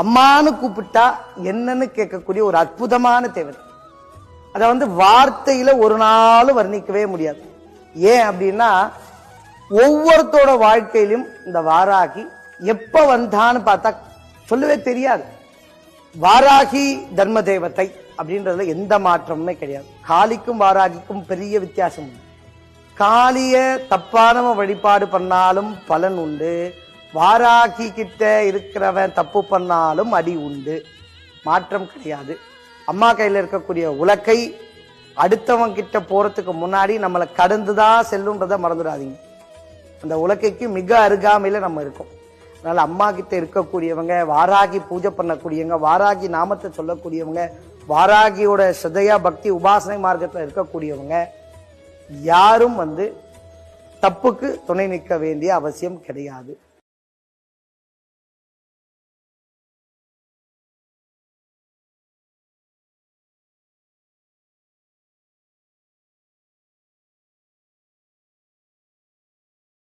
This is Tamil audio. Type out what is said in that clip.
அம்மான்னு கூப்பிட்டா என்னன்னு கேட்கக்கூடிய ஒரு அற்புதமான தேவதை அதை வந்து வார்த்தையில ஒரு நாளும் வர்ணிக்கவே முடியாது. ஏன் அப்படின்னா ஒவ்வொருத்தோட வாழ்க்கையிலும் இந்த வாராகி எப்ப வந்தான்னு பார்த்தா சொல்லவே தெரியாது. வாராகி தர்ம தேவத்தை அப்படின்றதுல எந்த மாற்றமுமே கிடையாது. காளிக்கும் வாராகிக்கும் பெரிய வித்தியாசம் உண்டு. காளிய தப்பான வழிபாடு பண்ணாலும் பலன் உண்டு. வாராகி கிட்ட இருக்கிறவன் தப்பு பண்ணாலும் அடி உண்டு. மாற்றம் கிடையாது. அம்மா கையில் இருக்கக்கூடிய உலக்கை அடுத்தவன் கிட்ட போறதுக்கு முன்னாடி நம்மளை கடந்துதான் செல்லுன்றதை மறந்துடாதீங்க. அந்த உலக்கைக்கு மிக அருகாமையில நம்ம இருக்கோம். அதனால அம்மா கிட்ட இருக்கக்கூடியவங்க வாராகி பூஜை பண்ணக்கூடியவங்க வாராகி நாமத்தை சொல்லக்கூடியவங்க வாராகியோட ஸ்ரதையா பக்தி உபாசனை மார்க்கத்தில் இருக்கக்கூடியவங்க யாரும் வந்து தப்புக்கு துணை நிற்க வேண்டிய அவசியம் கிடையாது.